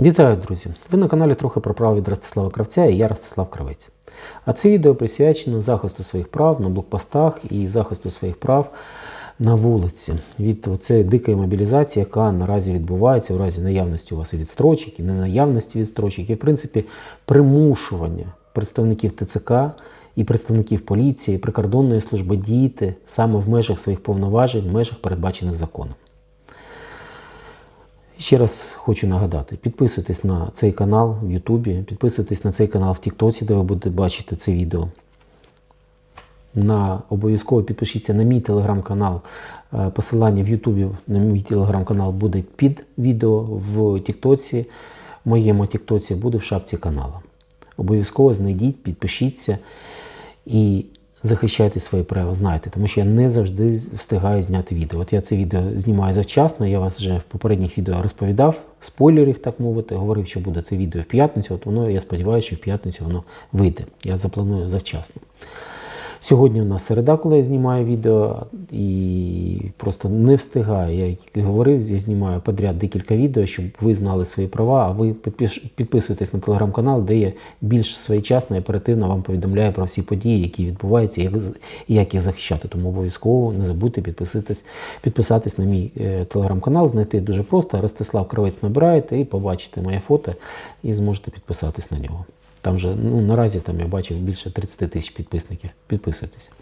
Вітаю, друзі! Ви на каналі трохи про права від Ростислава Кравця і я Ростислав Кравець. А це відео присвячено захисту своїх прав на блокпостах і захисту своїх прав на вулиці від цієї дикої мобілізації, яка наразі відбувається у разі наявності у вас і відстрочок, і ненаявності відстрочок, і в принципі примушування представників ТЦК і представників поліції, прикордонної служби діяти саме в межах своїх повноважень, в межах передбачених законом. Ще раз хочу нагадати: підписуйтесь на цей канал в Ютубі, підписуйтесь на цей канал в Тіктоці, де ви будете бачити це відео. На обов'язково підпишіться на мій телеграм-канал. Е, Посилання в Ютубі на мій телеграм-канал буде під відео в Тіктоці. В моєму Тіктоці буде в шапці канала. Обов'язково знайдіть, підпишіться і захищайте свої права. Знайте, тому що я не завжди встигаю зняти відео. От я це відео знімаю завчасно. Я вас вже в попередніх відео розповідав, спойлерів, так мовити, говорив, що буде це відео в п'ятницю. От воно, я сподіваюся, що в п'ятницю воно вийде. Я запланую завчасно. Сьогодні у нас середа, коли я знімаю відео, і просто не встигаю. Я як говорив, я знімаю подряд декілька відео, щоб ви знали свої права. А ви підписуйтесь на телеграм-канал, де я більш своєчасно і оперативно вам повідомляю про всі події, які відбуваються, як, як їх захищати. Тому обов'язково не забудьте підписатись, підписатись на мій е, телеграм-канал. Знайти дуже просто. Ростислав Кравець набираєте і побачите моє фото, і зможете підписатись на нього. Там вже ну, наразі там я бачив більше 30 тисяч підписників. Підписуйтесь.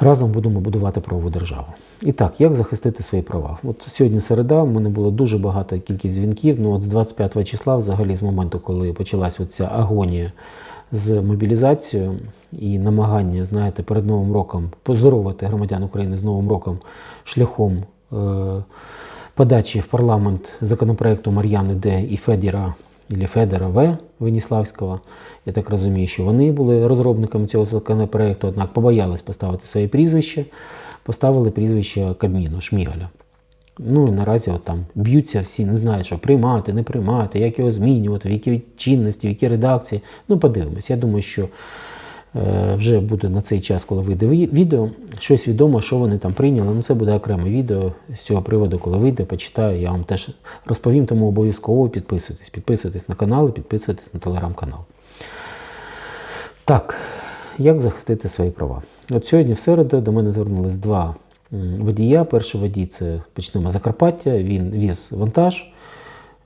Разом будемо будувати правову державу. І так, як захистити свої права? От сьогодні середа, в мене було дуже багато кількість дзвінків. Ну от з 25 числа, взагалі, з моменту, коли почалась ця агонія з мобілізацією і намагання, знаєте, перед Новим роком поздоровити громадян України з Новим роком шляхом е- подачі в парламент законопроекту Мар'яни Д. і Федіра і Федора В. Веніславського. Я так розумію, що вони були розробниками цього законопроекту, однак побоялись поставити своє прізвище, поставили прізвище Кабміну Шмігаля. Ну і наразі от там б'ються всі, не знають, що приймати, не приймати, як його змінювати, в які чинності, в які редакції. Ну, подивимось. Я думаю, що вже буде на цей час, коли вийде відео, щось відомо, що вони там прийняли. Ну, це буде окреме відео з цього приводу, коли вийде, почитаю, я вам теж розповім, тому обов'язково підписуйтесь. Підписуйтесь на канал підписуйтесь на телеграм-канал. Так, як захистити свої права? От сьогодні, в середу, до мене звернулись два водія. Перший водій це почнемо Закарпаття, він віз вантаж.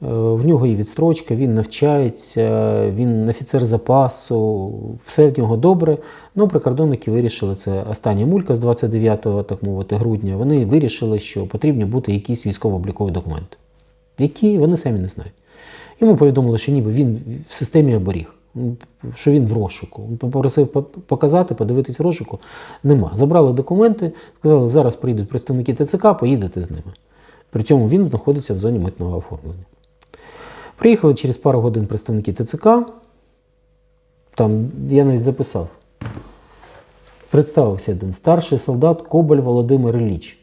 Е, В нього є відстрочка, він навчається, він офіцер запасу, все в нього добре. Ну, прикордонники вирішили, це остання мулька з 29 так мовити, грудня. Вони вирішили, що потрібні бути якісь військово-облікові документи, які вони самі не знають. Йому повідомили, що ніби він в системі оберіг, що він в розшуку. Попросив показати, подивитись в розшуку. Нема. Забрали документи, сказали, зараз прийдуть представники ТЦК, поїдете з ними. При цьому він знаходиться в зоні митного оформлення. Приїхали через пару годин представники ТЦК. Там я навіть записав. Представився один старший солдат Кобаль Володимир Ілліч.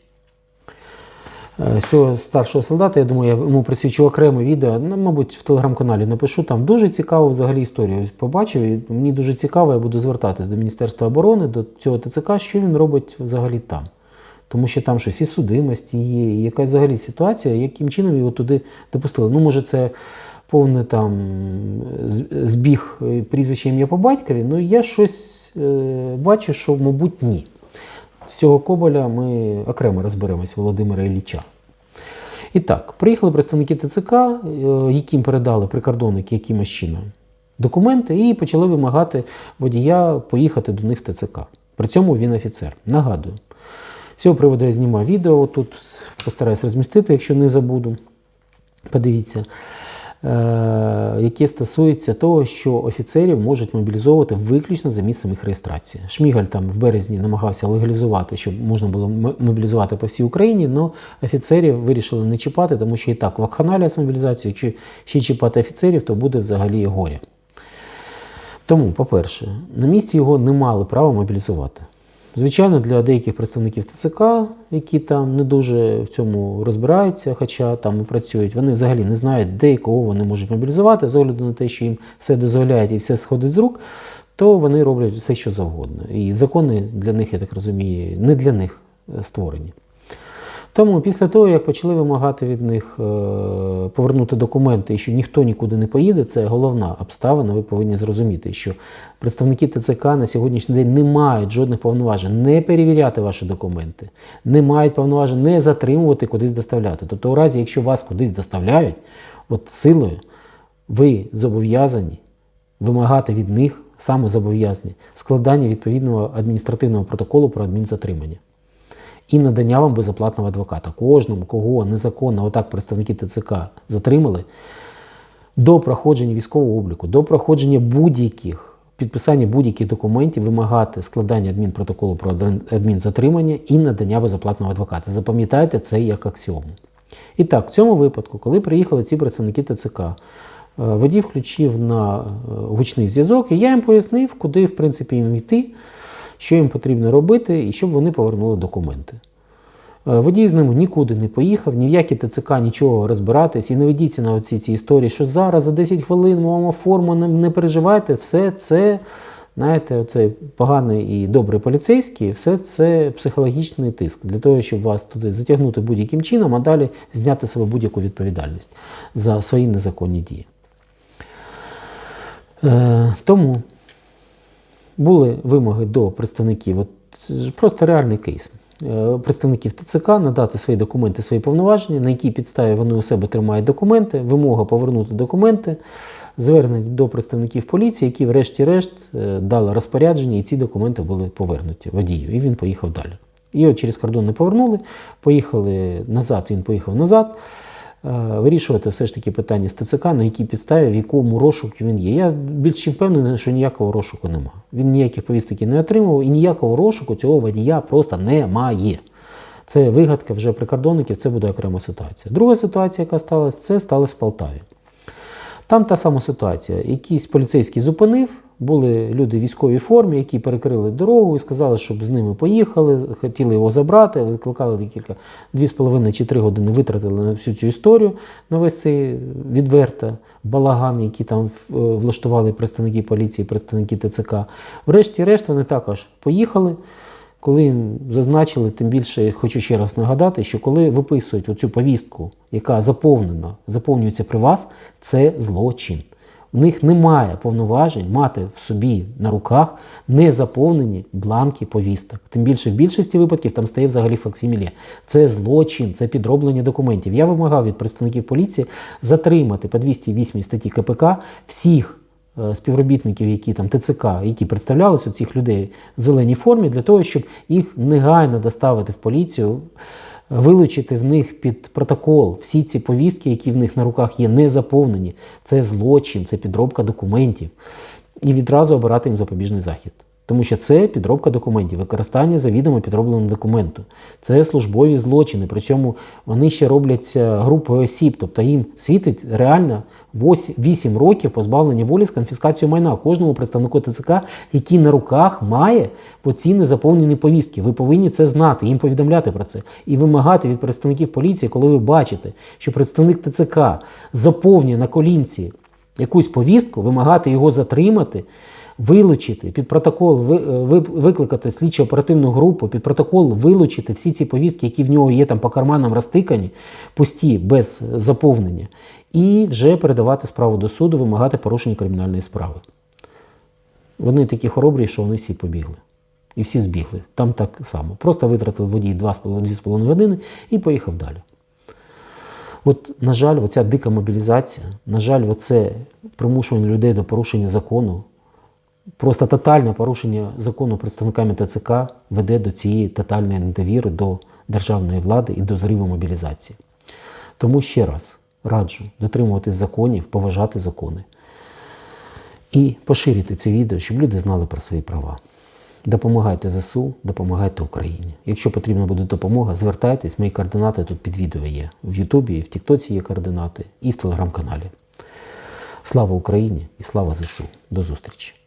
Е, Цього старшого солдата, я думаю, я йому присвячу окреме відео. Ну, мабуть, в телеграм-каналі напишу. Там дуже цікаву взагалі історію побачив. І мені дуже цікаво, я буду звертатись до Міністерства оборони, до цього ТЦК, що він робить взагалі там. Тому що там щось і судимості є, і якась взагалі ситуація, яким чином його туди допустили. Ну, може, це повний там збіг е, прізвища ім'я по батькові, ну я щось е, бачу, що, мабуть, ні. З цього Коболя ми окремо розберемось Володимира Ілліча. І так, приїхали представники ТЦК, е, яким передали прикордонники якимось чином документи, і почали вимагати водія поїхати до них в ТЦК. При цьому він офіцер. Нагадую. З цього приводу я знімав відео, тут постараюсь розмістити, якщо не забуду. Подивіться, е, яке стосується того, що офіцерів можуть мобілізовувати виключно за місцем їх реєстрації. Шмігаль там в березні намагався легалізувати, щоб можна було мобілізувати по всій Україні, але офіцерів вирішили не чіпати, тому що і так вакханалія з мобілізацією, якщо ще чіпати офіцерів, то буде взагалі горе. Тому, по-перше, на місці його не мали права мобілізувати. Звичайно, для деяких представників ТЦК, які там не дуже в цьому розбираються, хоча там і працюють, вони взагалі не знають, де і кого вони можуть мобілізувати, з огляду на те, що їм все дозволяють і все сходить з рук, то вони роблять все, що завгодно. І закони для них, я так розумію, не для них е, створені. Тому після того, як почали вимагати від них е, повернути документи і що ніхто нікуди не поїде, це головна обставина. Ви повинні зрозуміти, що представники ТЦК на сьогоднішній день не мають жодних повноважень не перевіряти ваші документи, не мають повноважень не затримувати кудись доставляти. Тобто, у разі, якщо вас кудись доставляють, от силою ви зобов'язані вимагати від них саме зобов'язані складання відповідного адміністративного протоколу про адмінзатримання і надання вам безоплатного адвоката. Кожному, кого незаконно отак представники ТЦК затримали, до проходження військового обліку, до проходження будь-яких підписання будь-яких документів вимагати складання адмінпротоколу про адмінзатримання і надання безоплатного адвоката. Запам'ятайте це як аксіому. І так, в цьому випадку, коли приїхали ці представники ТЦК, е, водій включив на е, гучний зв'язок, і я їм пояснив, куди в принципі їм йти, що їм потрібно робити, і щоб вони повернули документи. Е, Водій з ними нікуди не поїхав, ні в які ТЦК нічого розбиратись і не ведіться на оці ці історії, що зараз за 10 хвилин вам не, не переживайте, все це, знаєте, оцей поганий і добрий поліцейський, все це психологічний тиск для того, щоб вас туди затягнути будь-яким чином, а далі зняти себе будь-яку відповідальність за свої незаконні дії. Е, тому були вимоги до представників, от просто реальний кейс. Е, Представників ТЦК надати свої документи, свої повноваження, на якій підставі вони у себе тримають документи, вимога повернути документи, звернення до представників поліції, які, врешті-решт, е, дали розпорядження, і ці документи були повернуті водію. І він поїхав далі. От через кордон не повернули, поїхали назад, він поїхав назад. Е, Вирішувати все ж таки питання з ТЦК, на якій підставі, в якому розшуку він є. Я більш чим впевнений, що ніякого розшуку немає. Він ніяких повісток не отримував, і ніякого розшуку цього водія просто немає. Це вигадка вже прикордонників, це буде окрема ситуація. Друга ситуація, яка сталася, це сталося в Полтаві. Там та сама ситуація. Якийсь поліцейський зупинив, були люди в військовій формі, які перекрили дорогу і сказали, щоб з ними поїхали, хотіли його забрати, викликали декілька, дві з половиною чи три години витратили на всю цю історію, на весь цей відверто балаган, який там е, влаштували представники поліції, представники ТЦК. Врешті-решт вони також поїхали. Коли їм зазначили, тим більше хочу ще раз нагадати, що коли виписують оцю повістку, яка заповнена, заповнюється при вас, це злочин. У них немає повноважень мати в собі на руках незаповнені бланки повісток. Тим більше в більшості випадків там стає взагалі факсиміле. Це злочин, це підроблення документів. Я вимагав від представників поліції затримати по 208 статті КПК всіх е, співробітників, які там ТЦК, які представлялися цих людей в зеленій формі, для того, щоб їх негайно доставити в поліцію, вилучити в них під протокол всі ці повістки, які в них на руках є, не заповнені. Це злочин, це підробка документів. І відразу обирати їм запобіжний захід. Тому що це підробка документів, використання завідомо підробленого документу. Це службові злочини. Причому вони ще робляться групою осіб, тобто їм світить реально 8 років позбавлення волі з конфіскацією майна кожному представнику ТЦК, який на руках має оці незаповнені повістки. Ви повинні це знати, їм повідомляти про це і вимагати від представників поліції, коли ви бачите, що представник ТЦК заповнює на колінці якусь повістку, вимагати його затримати, вилучити під протокол, е, ви- викликати слідчо оперативну групу, під протокол вилучити всі ці повістки, які в нього є там по карманам розтикані, пусті, без заповнення, і вже передавати справу до суду, вимагати порушення кримінальної справи. Вони такі хоробрі, що вони всі побігли. І всі збігли. Там так само. Просто витратили водій 2,5 години і поїхав далі. От, на жаль, оця дика мобілізація, на жаль, оце примушування людей до порушення закону, просто тотальне порушення закону представниками ТЦК веде до цієї тотальної недовіри до державної влади і до зриву мобілізації. Тому ще раз раджу дотримуватись законів, поважати закони і поширити це відео, щоб люди знали про свої права. Допомагайте ЗСУ, допомагайте Україні. Якщо потрібна буде допомога, звертайтесь, мої координати тут під відео є. В Ютубі, і в Тіктоці є координати, і в телеграм-каналі. Слава Україні і слава ЗСУ. До зустрічі!